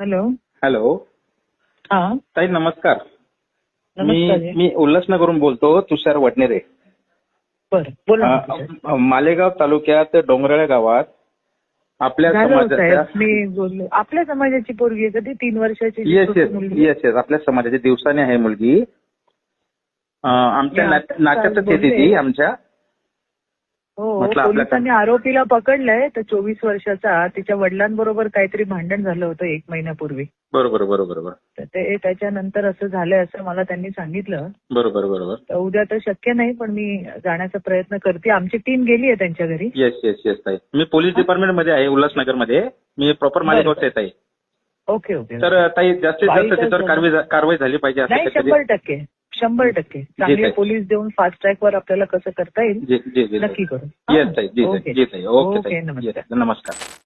Hello. Hello. हा. ताई नमस्कार. मी. मी उल्हासनगरहून बोलतो तुषार वडनेरे. बरं बोला मालेगाव तालुक्यात डोंगराळे गावात आपल्या समाजाच्या मी बोललो. आपल्या समाजाची पोरगी आहे कधी तीन वर्षाची येस येस. येस येस आपल्या समाजाच्या दिवसाने आहे मुलगी. आमच्या नात्यातच. येते ती आमच्या. हो पोलिसांनी आरोपीला पकडलंय तर चोवीस वर्षाचा तिच्या वडिलांबरोबर काहीतरी भांडण झालं होतं एक महिन्यापूर्वी. बरोबर बरोबर बरोबर. तर ते त्याच्यानंतर असं झालंय असं मला त्यांनी सांगितलं. बरोबर बरोबर. तर उद्या तर शक्य नाही पण मी जाण्याचा प्रयत्न करते. आमची टीम गेली आहे त्यांच्या घरी. येस येस येस ताई. मी पोलीस डिपार्टमेंटमध्ये आहे उल्हासनगरमध्ये मी प्रॉपर मालेगावच आहे ताई. ओके ओके तर ताई जास्तीत जास्त त्याच्यावर. कारवाई कारवाई झाली पाहिजे असं नाही शंभर टक्के. शंभर टक्के. चांगले. पोलीस देऊन फास्ट ट्रॅक वर आपल्याला कसं करता येईल नक्की करू. येस ताई. जी ओके. नमस्कार.